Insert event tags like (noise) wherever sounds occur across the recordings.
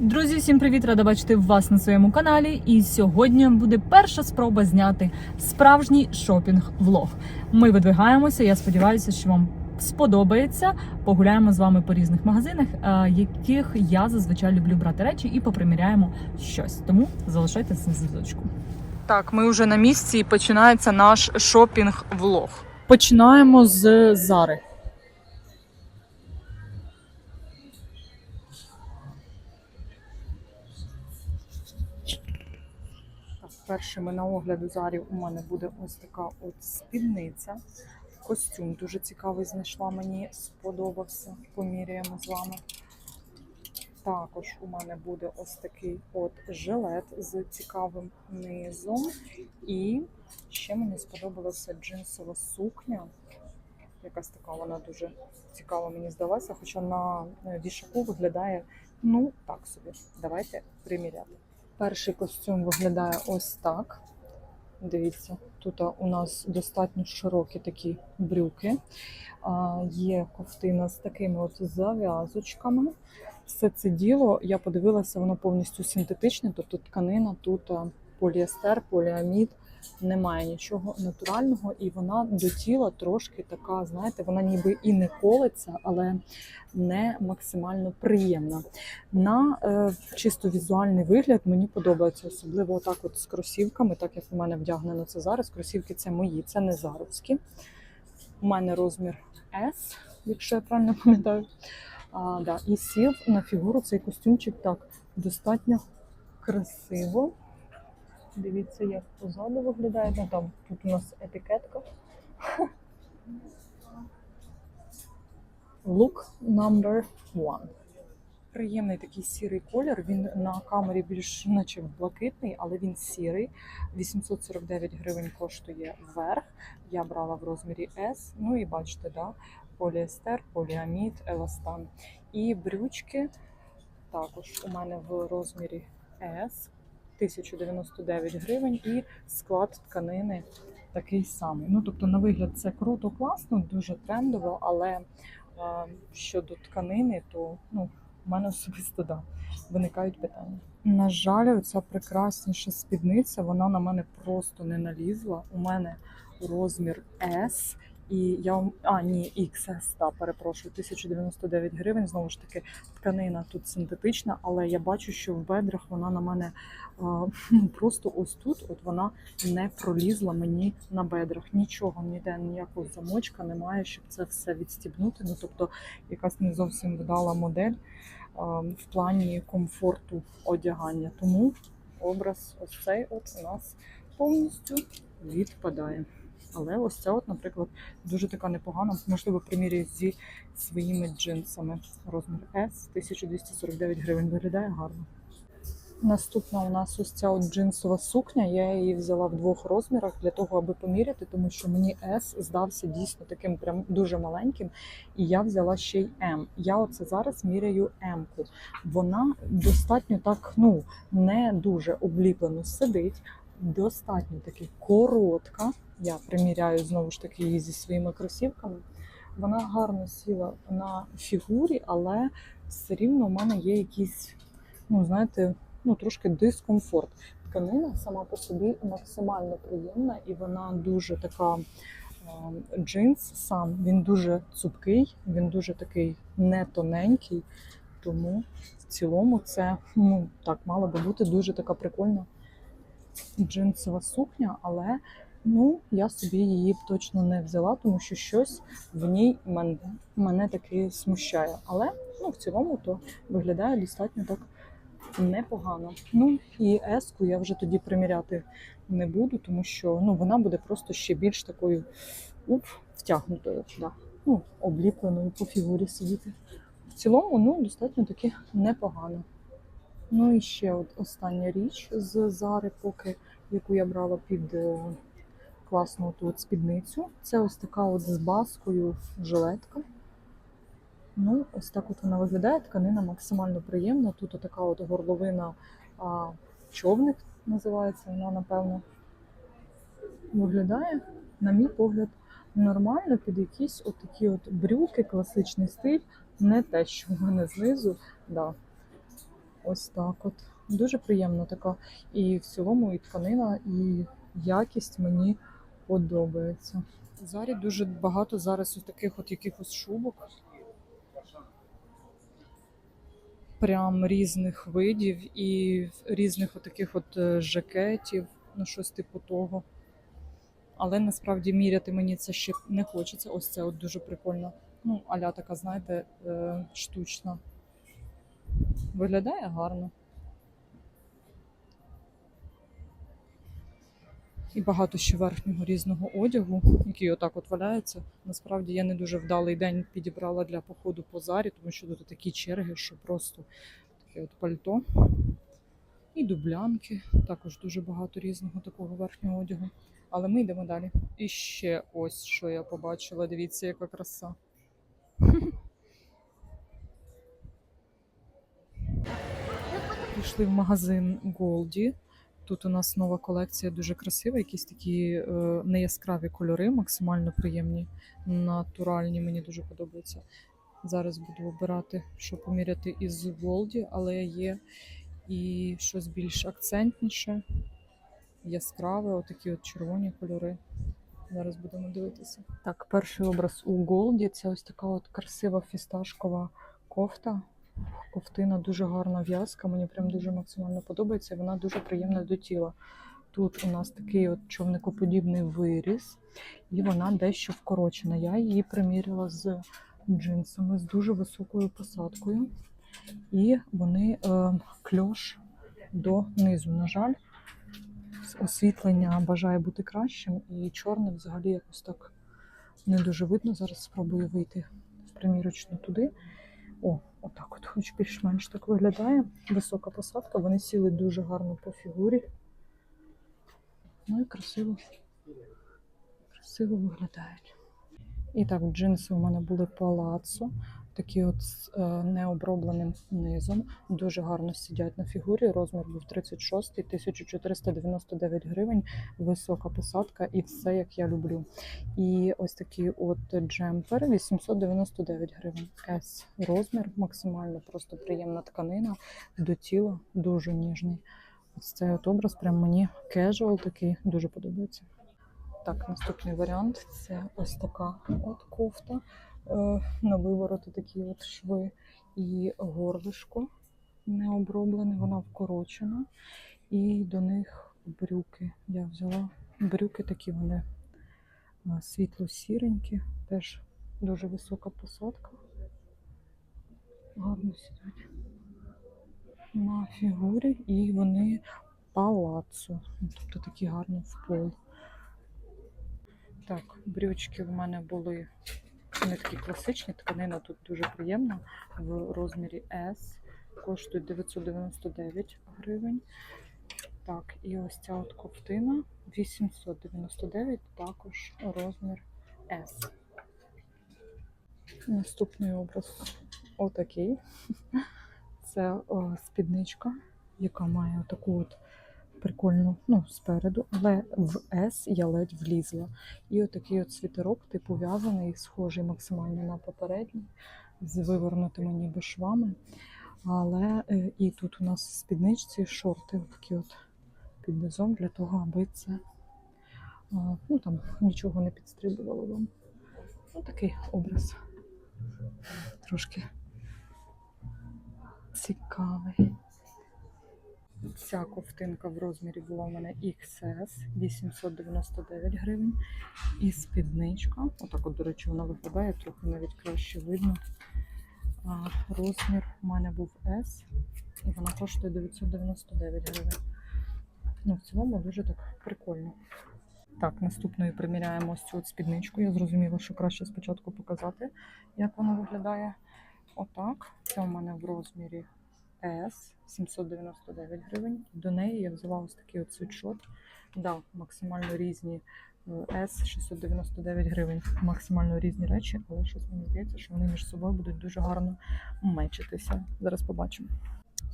Друзі, всім привіт! Рада бачити вас на своєму каналі. І сьогодні буде перша спроба зняти справжній шопінг-влог. Ми видвигаємося. Я сподіваюся, що вам сподобається. Погуляємо з вами по різних магазинах, е, яких я зазвичай люблю брати речі, і поприміряємо щось. Тому залишайтеся на зв'язочку. Так, ми вже на місці і починається наш шопінг-влог. Починаємо з Зари. Першими на огляду зарів у мене буде ось така от спідниця. Костюм дуже цікавий знайшла, мені сподобався. Поміряємо з вами. Також у мене буде ось такий от жилет з цікавим низом. І ще мені сподобалася джинсова сукня. Якась така вона дуже цікава мені здалася, хоча на вішаку виглядає ну так собі. Давайте приміряти. Перший костюм виглядає ось так. Дивіться, тут у нас достатньо широкі такі брюки. Є ковтина з такими от зав'язочками. Все це діло, я подивилася, воно повністю синтетичне, тобто тканина, тут поліестер, поліамід, немає нічого натурального, і вона до тіла трошки така, знаєте, вона ніби і не колиться, але не максимально приємна. На е, чисто візуальний вигляд мені подобається, особливо отак от з кросівками, так як у мене вдягнено це зараз. Кросівки це мої, це не заровські. У мене розмір S, якщо я правильно пам'ятаю. А, да, і сів на фігуру цей костюмчик так достатньо красиво. Дивіться, як позаду виглядає. Ну, там тут у нас етикетка. Look number one. Приємний такий сірий колір. Він на камері більш наче блакитний, але він сірий. 849 гривень коштує верх. Я брала в розмірі S. Ну і бачите, да? поліестер, поліамід, еластан. І брючки також у мене в розмірі S. 1099 гривень і склад тканини такий самий. Ну, тобто, на вигляд, це круто, класно, дуже трендово, але е, щодо тканини, то ну, в мене особисто да, виникають питання. На жаль, ця прекрасніша спідниця, вона на мене просто не налізла. У мене розмір S. І я а ні, XS, та перепрошую, 1099 гривень. Знову ж таки, тканина тут синтетична, але я бачу, що в бедрах вона на мене а, (laughs) просто ось тут. От вона не пролізла мені на бедрах. Нічого ніде ніякого замочка немає, щоб це все відстібнути. Ну тобто, якась не зовсім вдала модель а, в плані комфорту одягання. Тому образ ось цей от у нас повністю відпадає. Але ось ця, от, наприклад, дуже така непогана, можливо, примірюю зі своїми джинсами. Розмір S 1249 гривень. Виглядає гарно. Наступна у нас ось ця от джинсова сукня. Я її взяла в двох розмірах для того, аби поміряти, тому що мені S здався дійсно таким прям дуже маленьким. І я взяла ще й M. Я оце зараз міряю M-ку. Вона достатньо так, ну, не дуже обліплено сидить, достатньо таки коротка. Я приміряю знову ж таки її зі своїми кросівками. Вона гарно сіла на фігурі, але все рівно в мене є якийсь, ну знаєте, ну трошки дискомфорт. Тканина сама по собі максимально приємна, і вона дуже така. е, Джинс сам він дуже цупкий, він дуже такий не тоненький. Тому в цілому це ну так мала би бути дуже така прикольна джинсова сукня, але ну я собі її б точно не взяла, тому що щось в ній мене, мене таки смущає. Але ну, в цілому то виглядає достатньо так непогано. Ну і еску я вже тоді приміряти не буду, тому що ну, вона буде просто ще більш такою уп, втягнутою, да. ну, обліпленою по фігурі сидіти. В цілому, ну, достатньо таки непогано. Ну і ще от остання річ з Зари, поки яку я брала під е, класну тут спідницю. Це ось така от з баскою жилетка. Ну, ось так от вона виглядає. Тканина максимально приємна. Тут така от горловина а, човник називається вона, напевно, виглядає, на мій погляд, нормально під якісь от такі от брюки, класичний стиль. Не те, що в мене знизу. Да. Ось так от. Дуже приємно така. І в цілому, і тканина, і якість мені подобається. Зарі дуже багато зараз ось таких от якихось шубок. Прям різних видів і різних от от е, жакетів, ну щось типу того. Але насправді міряти мені це ще не хочеться. Ось це от дуже прикольно. Ну, аля така, знаєте, е, штучна. Виглядає гарно. І багато ще верхнього різного одягу, який отак от валяється. Насправді я не дуже вдалий день підібрала для походу по зарі, тому що тут такі черги, що просто таке от пальто. І дублянки. Також дуже багато різного такого верхнього одягу. Але ми йдемо далі. І ще ось що я побачила. Дивіться, яка краса. Пішли в магазин Голді. Тут у нас нова колекція дуже красива, якісь такі е, неяскраві кольори, максимально приємні, натуральні. Мені дуже подобаються. Зараз буду обирати, що поміряти із Голді, але є і щось більш акцентніше, яскраве, отакі от червоні кольори. Зараз будемо дивитися. Так, перший образ у Голді це ось така от красива фісташкова кофта. Ковтина дуже гарна в'язка, мені прям дуже максимально подобається, вона дуже приємна до тіла. Тут у нас такий от човникоподібний виріз, і вона дещо вкорочена. Я її приміряла з джинсами з дуже високою посадкою. І вони е, кльош до низу. На жаль, освітлення бажає бути кращим, і чорне взагалі якось так не дуже видно. Зараз спробую вийти примірочно туди. О, отак от, хоч більш-менш так виглядає. Висока посадка, вони сіли дуже гарно по фігурі. Ну і красиво, красиво виглядають. І так, джинси у мене були палацо, такі от з е, необробленим низом. Дуже гарно сидять на фігурі. Розмір був 36, 1499 гривень, висока посадка і все як я люблю. І ось такий от джемпер 899 гривень. S розмір, максимально просто приємна тканина до тіла, дуже ніжний. Ось цей от образ прям мені кежуал такий дуже подобається. Так, наступний варіант це ось така от кофта. Е, на вивороти такі от шви і горлишко не оброблене, вона вкорочена. І до них брюки. Я взяла брюки такі вони е, світло-сіренькі, теж дуже висока посадка. Гарно сидять на фігурі, і вони палацо, тобто такі гарні в пол. Так, брючки в мене були вони такі класичні, тканина тут дуже приємна в розмірі S. Коштують 999 гривень. Так, і ось ця от ковтина 899, також розмір S. Наступний образ отакий. (laughs) Це о, спідничка, яка має таку от прикольну, ну, спереду, але в S я ледь влізла. І отакий от світерок, типу в'язаний, схожий максимально на попередній, з вивернутими ніби швами. Але е, і тут у нас в спідничці шорти такі от під низом для того, аби це ну там нічого не підстрибувало вам. Ну, такий образ. Трошки цікавий. Ця ковтинка в розмірі була у мене XS 899 гривень. І спідничка. Отак, от, до речі, вона виглядає, трохи навіть краще видно. А, розмір у мене був S, і вона коштує 999 гривень. Ну, в цілому дуже так прикольно. Так, наступною приміряємо ось цю от спідничку. Я зрозуміла, що краще спочатку показати, як вона виглядає. Отак. Це у мене в розмірі S 799 гривень. До неї я взяла ось такий от світшот. Да, максимально різні е, S 699 гривень. Максимально різні речі, але щось мені здається, що вони між собою будуть дуже гарно мечитися. Зараз побачимо.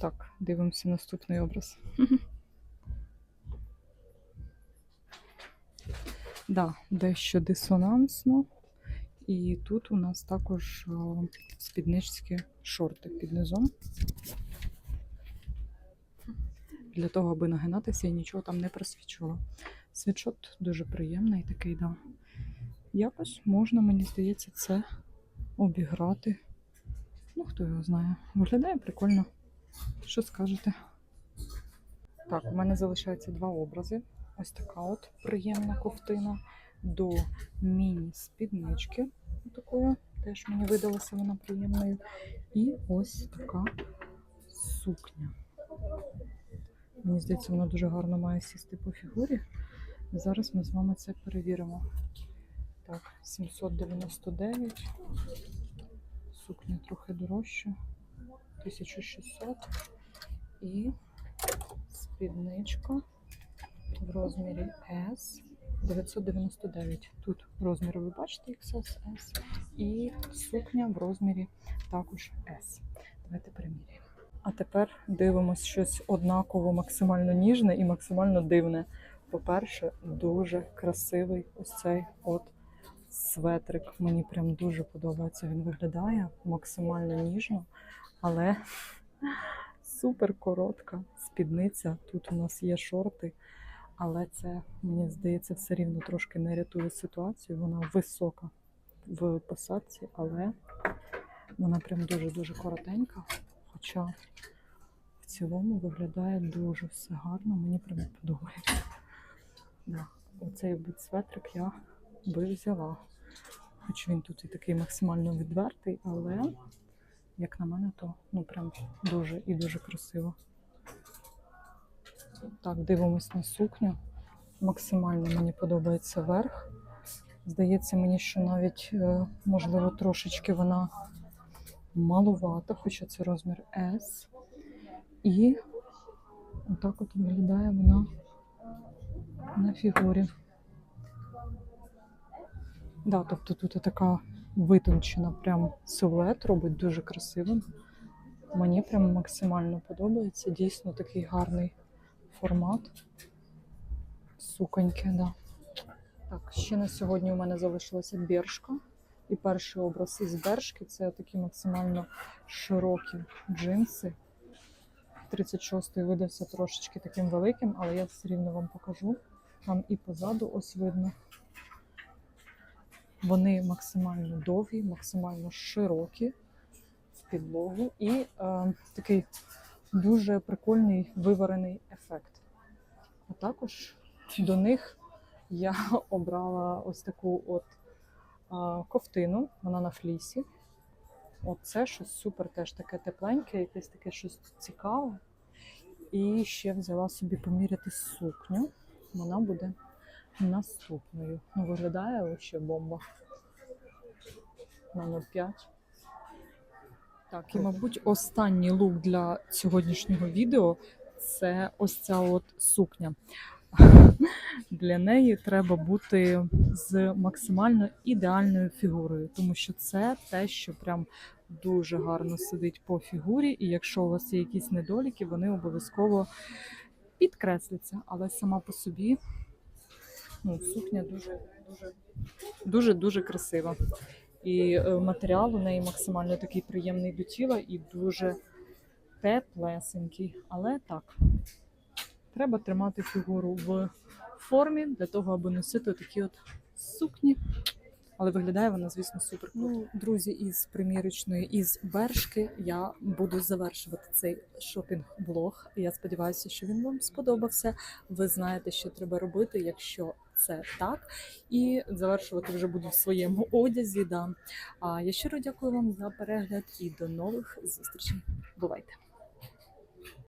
Так, дивимося наступний образ. (laughs) Да, дещо дисонансно. І тут у нас також о, спідничські шорти під низом. Для того, аби нагинатися і нічого там не просвічувало. Світшот дуже приємний такий, да. Якось можна, мені здається, це обіграти. Ну, хто його знає. Виглядає прикольно. Що скажете? Так, у мене залишається два образи. Ось така от приємна ковтина до міні-спіднички. Такою теж мені видалася вона приємною. І ось така сукня. Мені здається, вона дуже гарно має сісти по фігурі. Зараз ми з вами це перевіримо. Так, 799. Сукня трохи дорожча. 1600. І спідничка в розмірі S 999. Тут розмір ви бачите XS, S. І сукня в розмірі також S. Давайте приміряємо. А тепер дивимось щось однаково максимально ніжне і максимально дивне. По-перше, дуже красивий ось цей от светрик. Мені прям дуже подобається. Він виглядає максимально ніжно, але (laughs) супер коротка спідниця. Тут у нас є шорти, але це, мені здається, все рівно трошки не рятує ситуацію. Вона висока в посадці, але вона прям дуже-дуже коротенька. Хоча в цілому виглядає дуже все гарно, мені прям подобається. Да. Оцей светрик я би взяла. Хоч він тут і такий максимально відвертий, але, як на мене, то ну прям дуже і дуже красиво. Так, дивимось на сукню. Максимально мені подобається верх. Здається мені, що навіть, е, можливо, трошечки вона малувата, хоча це розмір S. І отак от виглядає вона на фігурі. Да, тобто тут така витончена прям силует робить дуже красивим. Мені прям максимально подобається. Дійсно такий гарний формат. Суконьки, да. Так, ще на сьогодні у мене залишилася бершка. І перший образ із бершки це такі максимально широкі джинси. 36-й видався трошечки таким великим, але я все рівно вам покажу. Там і позаду ось видно. Вони максимально довгі, максимально широкі в підлогу і е, такий дуже прикольний виварений ефект. А також до них я (laughs) обрала ось таку от ковтину, вона на флісі. Оце щось супер теж таке тепленьке, якесь таке щось цікаве. І ще взяла собі поміряти сукню. Вона буде наступною. Ну, виглядає ще бомба. Номер 5. Так, і, мабуть, останній лук для сьогоднішнього відео це ось ця от сукня. (laughs) Для неї треба бути з максимально ідеальною фігурою, тому що це те, що прям дуже гарно сидить по фігурі, і якщо у вас є якісь недоліки, вони обов'язково підкресляться. Але сама по собі ну, сукня дуже дуже дуже дуже красива. І е, матеріал у неї максимально такий приємний до тіла і дуже теплесенький. Але так, треба тримати фігуру в формі для того, аби носити такі от сукні. Але виглядає вона, звісно, супер. Ну, друзі, із примірочної, із бершки я буду завершувати цей шопінг-блог. Я сподіваюся, що він вам сподобався. Ви знаєте, що треба робити, якщо це так. І завершувати вже буду в своєму одязі. Да. А я щиро дякую вам за перегляд і до нових зустрічей. Бувайте!